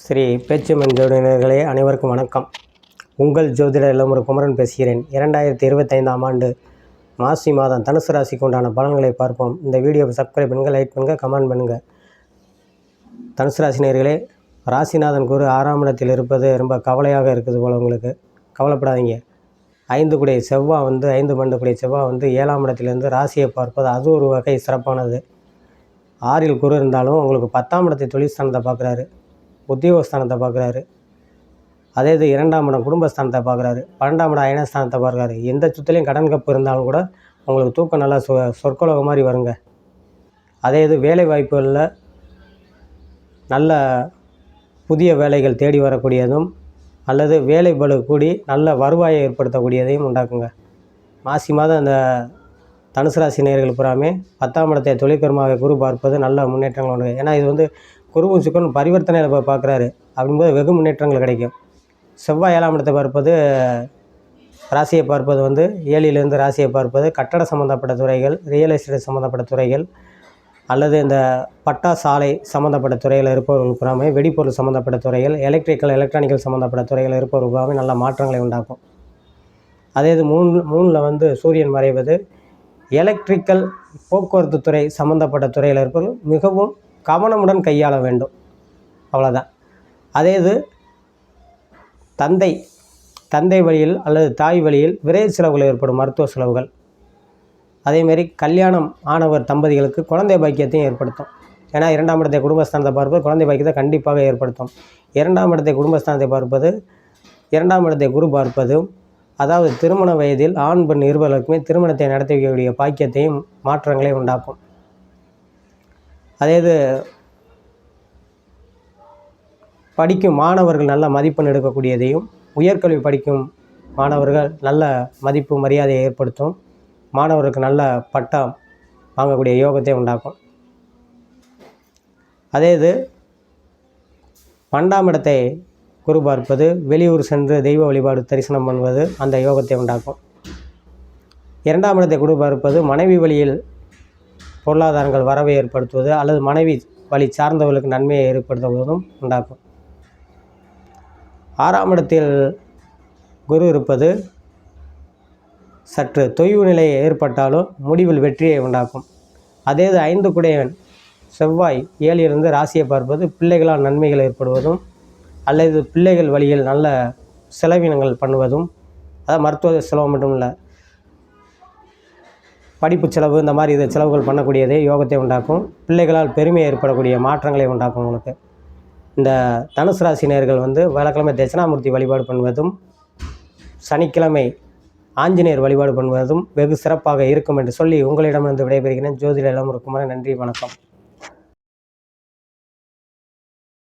ஸ்ரீ பேச்சுமன் ஜோதிடர்களே அனைவருக்கும் வணக்கம். உங்கள் ஜோதிடர் இளமுறை குமரன் பேசுகிறேன். இரண்டாயிரத்தி இருபத்தைந்தாம் ஆண்டு மாசி மாதம் தனுசு ராசிக்கு உண்டான பலன்களை பார்ப்போம். இந்த வீடியோவை சப்ஸ்கிரைப் பண்ணுங்கள் லைக் பண்ணுங்கள் கமெண்ட் பண்ணுங்கள் தனுசு ராசினியர்களே ராசிநாதன் குரு ஆறாம் இடத்தில் இருப்பது ரொம்ப கவலையாக இருக்குது போல் உங்களுக்கு. கவலைப்படாதீங்க. ஐந்து குடை செவ்வாய் வந்து ஐந்து பண்டு செவ்வாய் வந்து ஏழாம் இடத்திலிருந்து ராசியை பார்ப்பது அது ஒரு வகை சிறப்பானது. ஆறில் குரு இருந்தாலும் உங்களுக்கு பத்தாம் இடத்தை தொழில் ஸ்தானத்தை பார்க்குறாரு. உத்தியோகஸ்தானத்தை பார்க்குறாரு. அதே இது இரண்டாம் இடம் குடும்பஸ்தானத்தை பார்க்குறாரு. பன்னெண்டாம் இடம் அயனஸ்தானத்தை பார்க்குறாரு. எந்த சுற்றுலையும் கடன் கப்பு இருந்தாலும் கூட உங்களுக்கு தூக்கம் நல்லா சொ சொற்கொலக மாதிரி வருங்க. அதே இது வேலை வாய்ப்புகளில் நல்ல புதிய வேலைகள் தேடி வரக்கூடியதும் அல்லது வேலை பலு கூடி நல்ல வருவாயை ஏற்படுத்தக்கூடியதையும் உண்டாக்குங்க. மாசி மாதம் அந்த தனுசு ராசி நேர்கள் புறாமே பத்தாம் இடத்தை தொழிற்கர்மாவை குரு பார்ப்பது நல்ல முன்னேற்றங்கள் உண்டு. ஏன்னா இது வந்து குருவும் சுக்கரன் பரிவர்த்தனையில் இப்போ பார்க்குறாரு. அப்படிங்கும்போது வெகு முன்னேற்றங்கள் கிடைக்கும். செவ்வாய் ஏழாம் இடத்தை பார்ப்பது ராசியை பார்ப்பது வந்து ஏழிலிருந்து ராசியை பார்ப்பது கட்டட சம்மந்தப்பட்ட துறைகள் ரியல் எஸ்டேட் சம்மந்தப்பட்ட துறைகள் அல்லது இந்த பட்டா சாலை சம்மந்தப்பட்ட துறையில் இருப்பவர்கள் பூராமே வெடிப்பொருள் சம்மந்தப்பட்ட துறைகள் எலக்ட்ரிக்கல் எலக்ட்ரானிக்கல் சம்மந்தப்பட்ட துறையில் இருப்பவர்கள் பூராமே நல்ல மாற்றங்களை உண்டாக்கும். அதே இது மூணு மூணில் வந்து சூரியன் மறைவது எலக்ட்ரிக்கல் போக்குவரத்து துறை சம்மந்தப்பட்ட துறையில் இருப்பவர்கள் மிகவும் கவனமுடன் கையாள வேண்டும். அவ்வளோதான் அதே இது தந்தை தந்தை வழியில் அல்லது தாய் வழியில் விரைவு செலவுகள் ஏற்படும் மருத்துவ செலவுகள். அதேமாரி கல்யாணம் ஆனவர் தம்பதிகளுக்கு குழந்தை பாக்கியத்தையும் ஏற்படுத்தும். ஏன்னா இரண்டாம் இடத்தை குடும்பஸ்தானத்தை பார்ப்பது குழந்தை பாக்கியத்தை கண்டிப்பாக ஏற்படுத்தும். இரண்டாம் இடத்தை குடும்பஸ்தானத்தை பார்ப்பது இரண்டாம் இடத்தை குரு பார்ப்பதும் அதாவது திருமண வயதில் ஆண் பெண் இருவர்களுக்குமே திருமணத்தை நடத்தி வைக்கக்கூடிய பாக்கியத்தையும் மாற்றங்களை உண்டாக்கும். அதே இது படிக்கும் மாணவர்கள் நல்ல மதிப்பெண் எடுக்கக்கூடியதையும் உயர்கல்வி படிக்கும் மாணவர்கள் நல்ல மதிப்பு மரியாதையை ஏற்படுத்தும் மாணவருக்கு நல்ல பட்டம் வாங்கக்கூடிய யோகத்தை உண்டாக்கும். அதே இது பன்னெண்டாம் இடத்தை குரு பார்ப்பது வெளியூர் சென்று தெய்வ வழிபாடு தரிசனம் பண்ணுவது அந்த யோகத்தை உண்டாக்கும். இரண்டாம் இடத்தை குரு பார்ப்பது மனைவி வழியில் பொருளாதாரங்கள் வரவை ஏற்படுத்துவது அல்லது மனைவி வழி சார்ந்தவர்களுக்கு நன்மையை ஏற்படுத்துவதும் உண்டாக்கும். ஆறாம் இடத்தில் குரு இருப்பது சற்று தொய்வு நிலை ஏற்பட்டாலும் முடிவில் வெற்றியை உண்டாக்கும். அதே இது ஐந்து குடையவன் செவ்வாய் ஏழிலிருந்து ராசியை பார்ப்பது பிள்ளைகளால் நன்மைகள் ஏற்படுவதும் அல்லது பிள்ளைகள் வழியில் நல்ல செலவினங்கள் பண்ணுவதும் அதாவது மருத்துவ செலவு மட்டும் இல்லை படிப்பு செலவு இந்த மாதிரி இது செலவுகள் பண்ணக்கூடியதே யோகத்தை உண்டாக்கும். பிள்ளைகளால் பெருமை ஏற்படக்கூடிய மாற்றங்களை உண்டாக்கும் உங்களுக்கு. இந்த தனுசு ராசினியர்கள் வந்து வியாழக்கிழமை தட்சிணாமூர்த்தி வழிபாடு பண்ணுவதும் சனிக்கிழமை ஆஞ்சநேயர் வழிபாடு பண்ணுவதும் வெகு சிறப்பாக இருக்கும் என்று சொல்லி உங்களிடமிருந்து விடைபெறுகிறேன். ஜோதிட இளமுருக்குமார் நன்றி வணக்கம்.